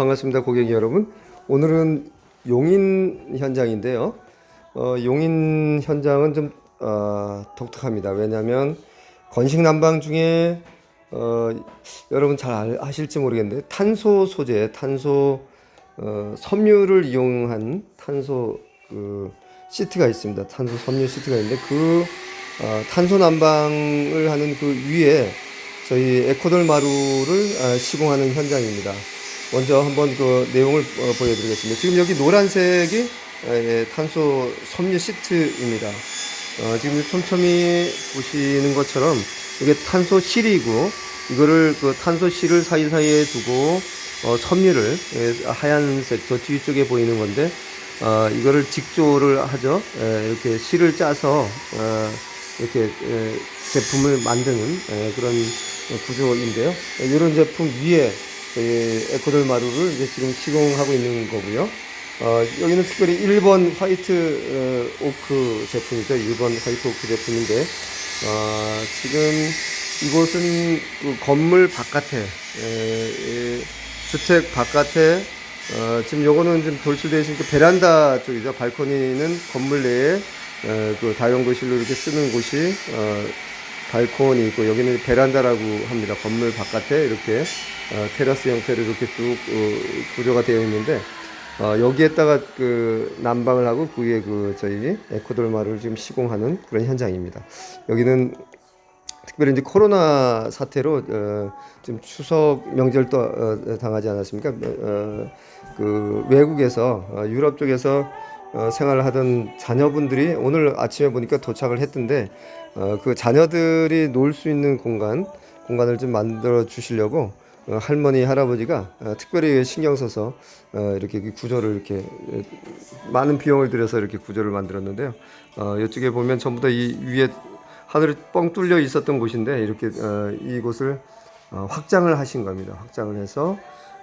반갑습니다, 고객 여러분. 오늘은 용인 현장인데요. 어, 용인 현장은 좀 어, 독특합니다. 왜냐하면 건식 난방 중에 어, 여러분 잘 알- 아실지 모르겠는데 탄소 소재, 탄소 어, 섬유를 이용한 탄소 그 시트가 있습니다. 탄소 섬유 시트가 있는데 그 어, 탄소 난방을 하는 그 위에 저희 에코돌 마루를 아, 시공하는 현장입니다. 먼저 한번 그 내용을 어, 보여드리겠습니다. 지금 여기 노란색이 어, 예, 탄소 섬유 시트입니다. 어, 지금 촘촘히 보시는 것처럼 이게 탄소 실이고 이거를 그 탄소 실을 사이사이에 두고 어, 섬유를 예, 하얀색 저 뒤쪽에 보이는 건데 어, 이거를 직조를 하죠. 예, 이렇게 실을 짜서 어, 이렇게 예, 제품을 만드는 예, 그런 구조인데요. 이런 제품 위에 에코돌 마루를 이제 지금 시공하고 있는 거고요. 어, 여기는 특별히 1번 화이트 어, 오크 제품이죠. 1번 화이트 오크 제품인데 어, 지금 이곳은 그 건물 바깥에 에, 에, 주택 바깥에 어, 지금 요거는 좀 돌출되어 있으니까 베란다 쪽이죠. 발코니는 건물 내에 어, 그 다용도실로 이렇게 쓰는 곳이 어, 발코니 있고 여기는 베란다라고 합니다. 건물 바깥에 이렇게 어, 테라스 형태로 이렇게 쭉 어, 구조가 되어 있는데 어, 여기에다가 그 난방을 하고 그 위에 그 저희 에코돌마를 지금 시공하는 그런 현장입니다. 여기는 특별히 이제 코로나 사태로 어, 지금 추석 명절도 어, 당하지 않았습니까? 어, 그 외국에서 어, 유럽 쪽에서 어, 생활을 하던 자녀분들이 오늘 아침에 보니까 도착을 했던데 어, 그 자녀들이 놀 수 있는 공간 공간을 좀 만들어 주시려고 어, 할머니 할아버지가 어, 특별히 신경 써서 어, 이렇게 그 구조를 이렇게 어, 많은 비용을 들여서 이렇게 구조를 만들었는데요. 어, 이쪽에 보면 전부 다 이 위에 하늘이 뻥 뚫려 있었던 곳인데 이렇게 어, 이곳을 어, 확장을 하신 겁니다. 확장을 해서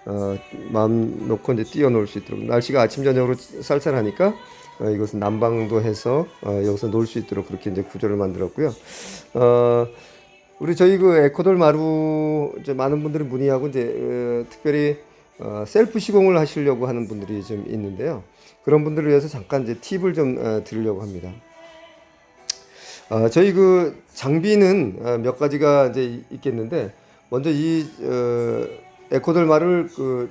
어, 마음 놓고 이제 뛰어놀 수 있도록 날씨가 아침 저녁으로 쌀쌀하니까 어, 이것은 난방도 해서 어, 여기서 놀 수 있도록 그렇게 이제 구조를 만들었고요. 어, 우리 저희 그 에코돌 마루 이제 많은 분들이 문의하고 이제 어, 특별히 어, 셀프 시공을 하시려고 하는 분들이 좀 있는데요. 그런 분들을 위해서 잠깐 이제 팁을 좀 어, 드리려고 합니다. 어, 저희 그 장비는 어, 몇 가지가 이제 이- 있겠는데 먼저 이 어, 에코돌 말을 그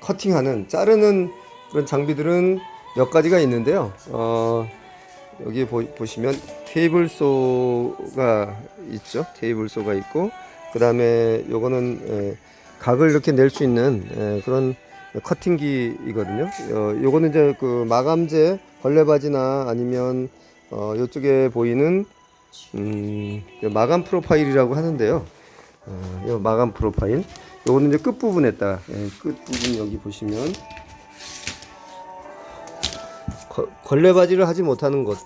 커팅하는 자르는 그런 장비들은 몇 가지가 있는데요. 어, 여기 보, 보시면 테이블 소가 있죠. 테이블 소가 있고 그 다음에 요거는 에, 각을 이렇게 낼 수 있는 에, 그런 커팅기이거든요. 어, 요거는 이제 그 마감재 걸레바지나 아니면 어, 이쪽에 보이는 음, 마감 프로파일이라고 하는데요. 어, 이 마감 프로파일. 요거는 이제 끝 부분에다 예, 끝 부분 여기 보시면 거- 걸레바지를 하지 못하는 곳,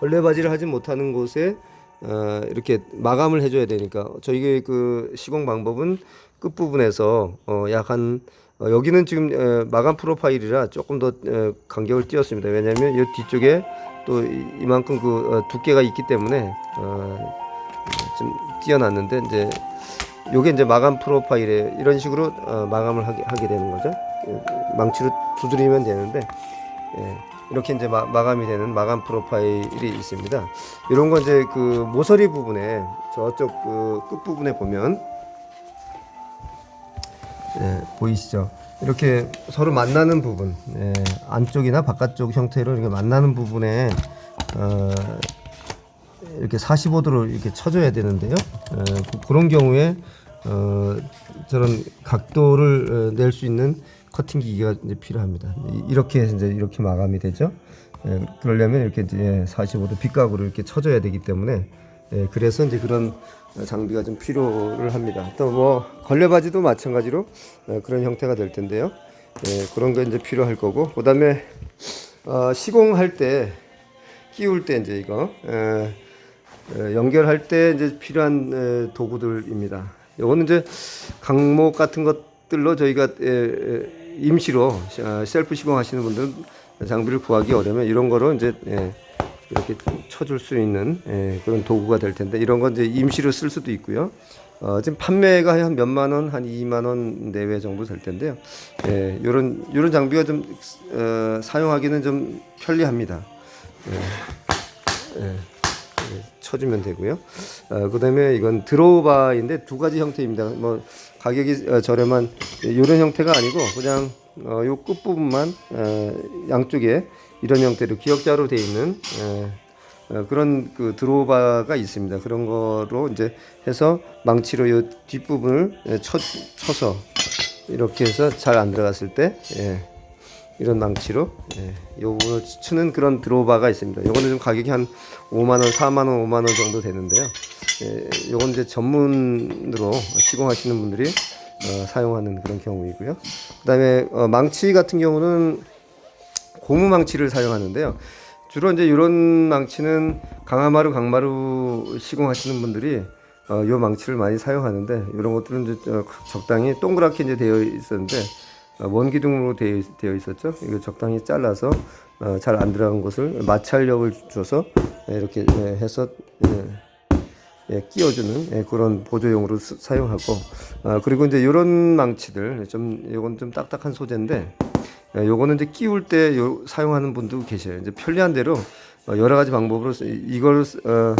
걸레바지를 하지 못하는 곳에 어, 이렇게 마감을 해줘야 되니까 저희 그 시공 방법은 끝 부분에서 어, 약한 어, 여기는 지금 에, 마감 프로파일이라 조금 더 에, 간격을 띄었습니다. 왜냐하면 이 뒤쪽에 또 이- 이만큼 그 어, 두께가 있기 때문에 어, 좀 띄어놨는데 이제 요게 이제 마감 프로파일에 이런 식으로 어, 마감을 하게, 하게 되는 거죠. 그 망치로 두드리면 되는데 예, 이렇게 이제 마, 마감이 되는 마감 프로파일이 있습니다. 이런 건 이제 그 모서리 부분에 저쪽 그 끝 부분에 보면 예, 보이시죠? 이렇게 서로 만나는 부분, 예, 안쪽이나 바깥쪽 형태로 이렇게 만나는 부분에 어, 이렇게 45도로 이렇게 쳐줘야 되는데요. 어, 그- 그런 경우에 어, 저런 각도를 낼 수 있는 커팅 기기가 이제 필요합니다. 이- 이렇게 이제 이렇게 마감이 되죠. 예, 그러려면 이렇게 이제 45도 빗각으로 이렇게 쳐줘야 되기 때문에 예, 그래서 이제 그런 장비가 좀 필요를 합니다. 또 뭐 걸레바지도 마찬가지로 어, 그런 형태가 될 텐데요. 예, 그런 거 이제 필요할 거고 그다음에 어, 시공할 때 끼울 때 이제 이거 에, 에, 연결할 때 이제 필요한 에, 도구들입니다. 요거는 이제 강목 같은 것들로 저희가 임시로 아, 셀프 시공하시는 분들은 장비를 구하기 어려면 이런 거로 이제 예, 이렇게 쳐줄 수 있는 예, 그런 도구가 될 텐데 이런 건 이제 임시로 쓸 수도 있고요. 어, 지금 판매가 한 몇만 원, 한 2만 원 내외 정도 될 텐데요. 예, 요런 요런 장비가 좀 어, 사용하기는 좀 편리합니다. 예, 예, 예, 쳐주면 되고요. 어, 그다음에 이건 드로바인데 두 가지 형태입니다. 뭐 가격이 어, 저렴한 이런 형태가 아니고 그냥 어, 요 끝 부분만 어, 양쪽에 이런 형태로 기역자로 되어 있는 예, 어, 그런 그 드로바가 있습니다. 그런 거로 이제 해서 망치로 요 뒷부분을 예, 쳐, 쳐서 이렇게 해서 잘 안 들어갔을 때 예, 이런 망치로 예, 요 부분을 치는 그런 드로바가 있습니다. 요거는 좀 가격이 한 5만 원, 4만 원, 5만 원 정도 되는데요. 예, 요건 이제 전문으로 시공하시는 분들이 어, 사용하는 그런 경우이고요. 그다음에 어, 망치 같은 경우는 고무 망치를 사용하는데요. 주로 이제 이런 망치는 강화마루, 강마루 시공하시는 분들이 어, 요 망치를 많이 사용하는데 이런 것들은 이제 어, 적당히 동그랗게 이제 되어 있었는데 어, 원기둥으로 되어, 있- 되어 있었죠. 이거 적당히 잘라서 어, 잘안 들어간 것을 마찰력을 줘서 예, 이렇게 예, 해서 예, 예, 끼워주는 예, 그런 보조용으로 쓰- 사용하고 아, 그리고 이제 이런 망치들 좀 요건 좀 딱딱한 소재인데 예, 요거는 이제 끼울 때 요, 사용하는 분도 계셔요. 이제 편리한 대로 어, 여러 가지 방법으로 쓰- 이걸 쓰- 어,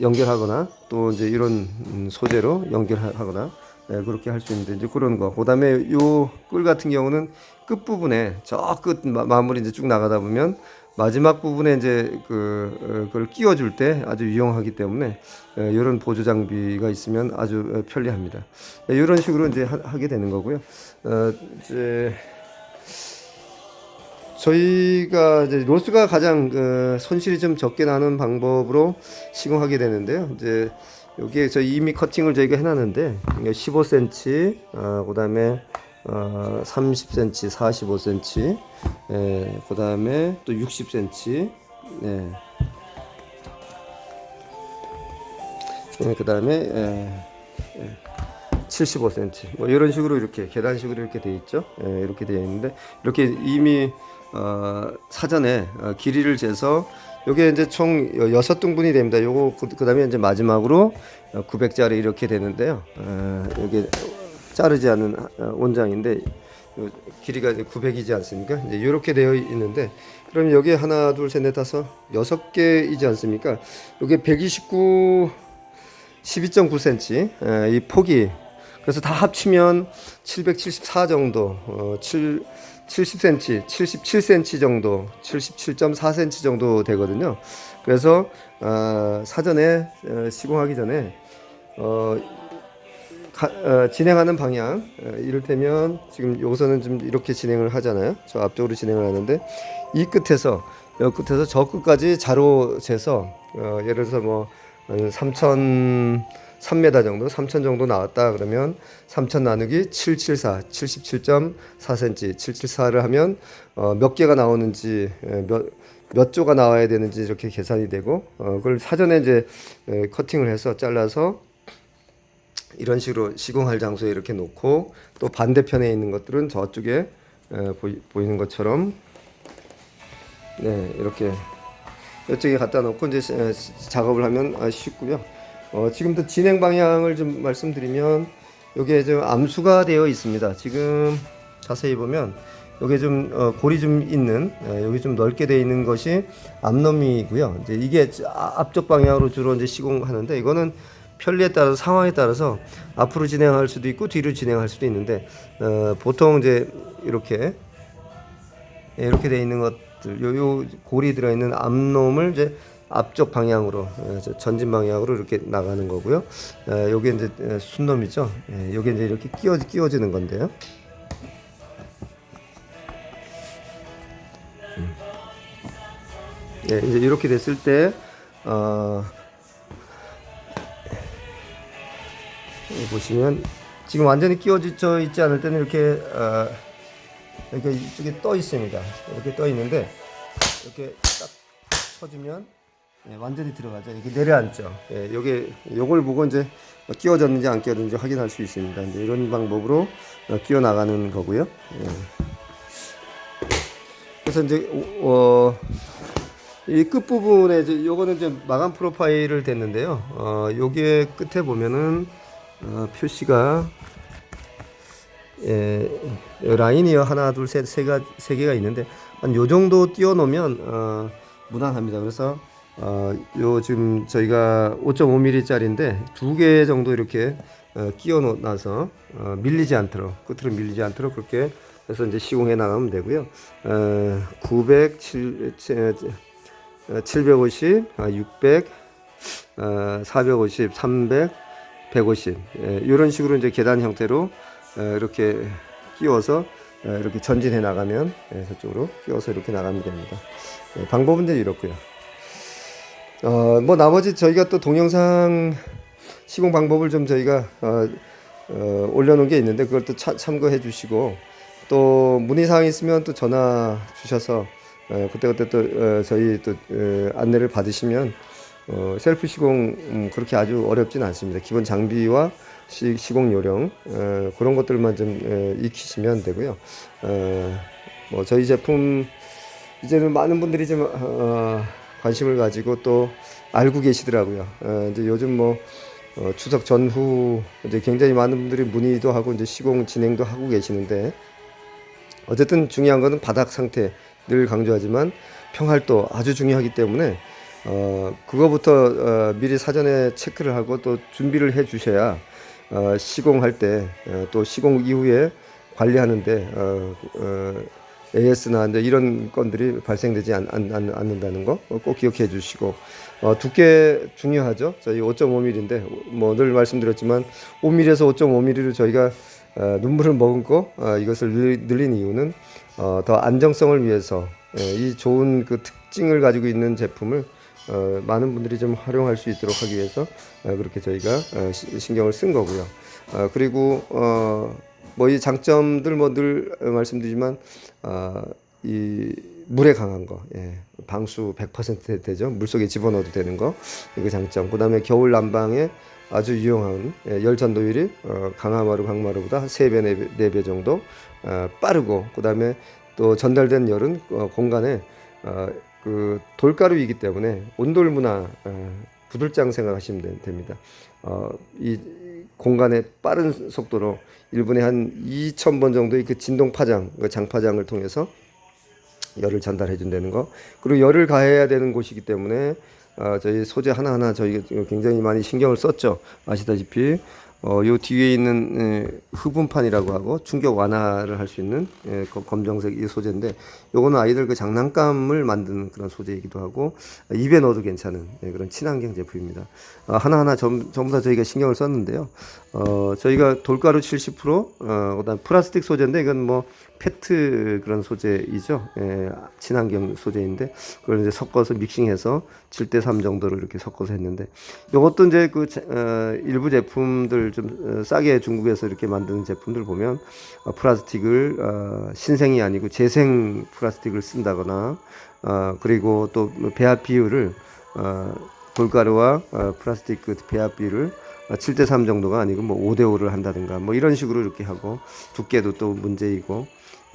연결하거나 또 이제 이런 음, 소재로 연결하거나 예, 그렇게 할 수 있는데 이제 그런 거. 그다음에 요 꿀 같은 경우는 끝 부분에 저 끝 마무리 이제 쭉 나가다 보면 마지막 부분에 이제 그 어, 그걸 끼워줄 때 아주 유용하기 때문에 예, 이런 보조 장비가 있으면 아주 어, 편리합니다. 예, 이런 식으로 이제 하, 하게 되는 거고요. 어, 이제 저희가 이제 로스가 가장 어, 손실이 좀 적게 나는 방법으로 시공하게 되는데요. 이제 여기에 저희 이미 커팅을 저희가 해놨는데 15cm, 어, 그 다음에 어, 30cm, 45cm, 예, 그 다음에 또 60cm, 네. 예, 그 다음에 예, 예, 75cm 뭐 이런 식으로 이렇게 계단식으로 이렇게 돼 있죠. 예, 이렇게 되어 있는데 이렇게 이미 어, 사전에 어, 길이를 재서 요게 이제 총 여- 여섯 등분이 됩니다. 요거 그, 그다음에 이제 마지막으로 어, 900짜리 이렇게 되는데요. 어, 여기 자르지 않은 어, 원장인데 요 길이가 이제 900이지 않습니까? 이제 이렇게 되어 있는데 그럼 여기 하나 둘 셋 넷 다섯 여섯 개이지 않습니까? 요게 129 12.9cm 에, 이 폭이 그래서 다 합치면 774 정도 어, 7 70cm, 77cm 정도, 77.4cm 정도 되거든요. 그래서 어, 사전에 어, 시공하기 전에 어, 가, 어, 진행하는 방향 어, 이를테면 지금 여기서는 좀 이렇게 진행을 하잖아요. 저 앞쪽으로 진행을 하는데 이 끝에서 여 끝에서 저 끝까지 자로 재서 어, 예를 들어서 뭐 3천 3m 정도, 3천 정도 나왔다 그러면 3천 나누기 774, 77.4cm, 774를 하면 어, 몇 개가 나오는지 에, 몇, 몇 조가 나와야 되는지 이렇게 계산이 되고 어, 그걸 사전에 이제 에, 커팅을 해서 잘라서 이런 식으로 시공할 장소에 이렇게 놓고 또 반대편에 있는 것들은 저쪽에 에, 보이, 보이는 것처럼 네 이렇게 이쪽에 갖다 놓고 이제 작업을 하면 아, 쉽고요. 어, 지금부터 진행 방향을 좀 말씀드리면 여기에 좀 암수가 되어 있습니다. 지금 자세히 보면 여기 좀 어, 골이 좀 있는 에, 여기 좀 넓게 되어 있는 것이 앞놈이고요. 이제 이게 아- 앞쪽 방향으로 주로 이제 시공하는데 이거는 편리에 따라서 상황에 따라서 앞으로 진행할 수도 있고 뒤로 진행할 수도 있는데 어, 보통 이제 이렇게 예, 이렇게 돼 있는 것들 요, 요 골이 들어 있는 앞놈을 이제 앞쪽 방향으로 예, 저 전진 방향으로 이렇게 나가는 거고요. 에, 요게 이제 에, 순놈이죠. 예, 요게 이제 이렇게 끼워 끼워지는 건데요. 음. 예, 이제 이렇게 됐을 때 어, 여기 보시면 지금 완전히 끼워져 있지 않을 때는 이렇게 어, 이렇게 이쪽에 떠 있습니다. 이렇게 떠 있는데 이렇게 딱 쳐주면 예, 완전히 들어가죠. 이렇게 내려앉죠. 예, 요게 요걸 보고 이제 끼워졌는지 안 끼워졌는지 확인할 수 있습니다. 이제 이런 방법으로 어, 끼워 나가는 거고요. 예. 그래서 이제 어, 이 끝부분에 이제 요거는 이제 마감 프로파일을 댔는데요. 어, 요게 끝에 보면은 어, 표시가 예, 라인이 하나 둘 셋세 세 개가 있는데 한 요 정도 띄워 놓으면 어, 무난합니다. 그래서 어, 요 지금 저희가 5.5mm 짜리인데 두 개 정도 이렇게 어, 끼워 놔서 어, 밀리지 않도록 끝으로 밀리지 않도록 그렇게 해서 이제 시공해 나가면 되고요. 어, 900, 7, 750, 아, 600, 어, 450, 300, 150 예, 이런 식으로 이제 계단 형태로 어, 이렇게 끼워서 어, 이렇게 전진해 나가면 예, 저쪽으로 끼워서 이렇게 나가면 됩니다. 예, 방법은 이제 이렇고요. 어, 뭐 나머지 저희가 또 동영상 시공 방법을 좀 저희가 어, 어, 올려놓은 게 있는데 그걸 또 차- 참고해 주시고 또 문의 사항 있으면 또 전화 주셔서 어, 그때그때 또 어, 저희 또 어, 안내를 받으시면 어, 셀프 시공 음, 그렇게 아주 어렵진 않습니다. 기본 장비와 시, 시공 요령 어, 그런 것들만 좀 어, 익히시면 되고요. 어, 뭐 저희 제품 이제는 많은 분들이 좀 어, 관심을 가지고 또 알고 계시더라고요. 어, 이제 요즘 뭐 어, 추석 전후 이제 굉장히 많은 분들이 문의도 하고 이제 시공 진행도 하고 계시는데 어쨌든 중요한 거는 바닥 상태 늘 강조하지만 평활도 아주 중요하기 때문에 어 그거부터 어, 미리 사전에 체크를 하고 또 준비를 해 주셔야 어, 시공할 때 또 시공 이후에 관리하는데 어, 어, AS나 이런 건들이 발생되지 않, 않, 않, 않는다는 거 꼭 기억해 주시고 어, 두께 중요하죠. 저희 5.5mm인데 뭐 늘 말씀드렸지만 5mm에서 5.5mm로 저희가 어, 눈물을 머금고 어, 이것을 늘- 늘린 이유는 어, 더 안정성을 위해서 예, 이 좋은 그 특징을 가지고 있는 제품을 어, 많은 분들이 좀 활용할 수 있도록 하기 위해서 어, 그렇게 저희가 어, 시- 신경을 쓴 거고요. 어, 그리고 어, 뭐 이 장점들 뭐 늘 말씀드리지만 어, 이 물에 강한 거, 예, 방수 100% 되죠. 물 속에 집어넣어도 되는 거, 이거 장점. 그 다음에 겨울 난방에 아주 유용한 예, 열 전도율이 어, 강화마루 강마루보다 3배, 4배, 4배 정도 어, 빠르고 그 다음에 또 전달된 열은 어, 공간에 어, 그 돌가루이기 때문에 온돌 문화 어, 구들장 생각하시면 되- 됩니다. 어, 이 공간에 빠른 속도로 1분에 한 2,000번 정도의 그 진동 파장, 그 장파장을 통해서 열을 전달해 준다는 거. 그리고 열을 가해야 되는 곳이기 때문에 어, 저희 소재 하나하나 저희가 굉장히 많이 신경을 썼죠. 아시다시피 어, 요 뒤에 있는 에, 흡음판이라고 하고 충격 완화를 할 수 있는 예, 거- 검정색 이 소재인데 요거는 아이들 그 장난감을 만드는 그런 소재이기도 하고 아, 입에 넣어도 괜찮은 예, 그런 친환경 제품입니다. 아, 하나하나 전, 전부 다 저희가 신경을 썼는데요. 어, 저희가 돌가루 70%, 어, 그다음 플라스틱 소재인데 이건 뭐 페트 그런 소재이죠. 예, 친환경 소재인데 그걸 이제 섞어서 믹싱해서 7대 3 정도로 이렇게 섞어서 했는데 이것도 이제 그 제- 어, 일부 제품들 좀 어, 싸게 중국에서 이렇게 만드는 제품들 보면 어, 플라스틱을 어, 신생이 아니고 재생 플라스틱을 쓴다거나 어, 그리고 또 배합 비율을 어, 돌가루와 어, 플라스틱 그 배합 비율을 7대 3 정도가 아니고 뭐 5대 5를 한다든가 뭐 이런 식으로 이렇게 하고 두께도 또 문제이고.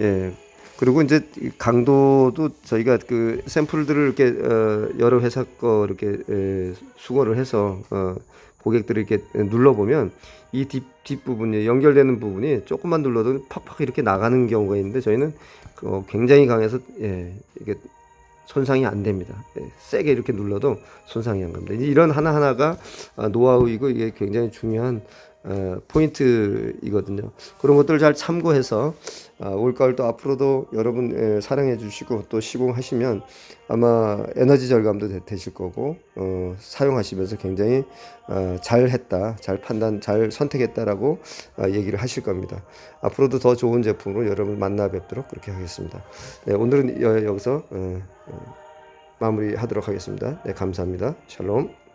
예. 그리고 이제 이 강도도 저희가 그 샘플들을 이렇게 어, 여러 회사 거 이렇게 에, 수거를 해서 어, 고객들이 이렇게 눌러 보면 이 뒷 뒷부분이 연결되는 부분이 조금만 눌러도 팍팍 이렇게 나가는 경우가 있는데 저희는 어, 굉장히 강해서 예 이게 손상이 안 됩니다. 예, 세게 이렇게 눌러도 손상이 안 갑니다. 이런 하나 하나가 아, 노하우이고 이게 굉장히 중요한 어, 포인트이거든요. 그런 것들을 잘 참고해서 아, 올가을 또 앞으로도 여러분 예, 사랑해 주시고 또 시공하시면 아마 에너지 절감도 되, 되실 거고 어, 사용하시면서 굉장히 어, 잘했다, 잘 판단, 잘 선택했다라고 어, 얘기를 하실 겁니다. 앞으로도 더 좋은 제품으로 여러분 만나 뵙도록 그렇게 하겠습니다. 네, 오늘은 여, 여기서 어, 어, 마무리하도록 하겠습니다. 네, 감사합니다. 샬롬.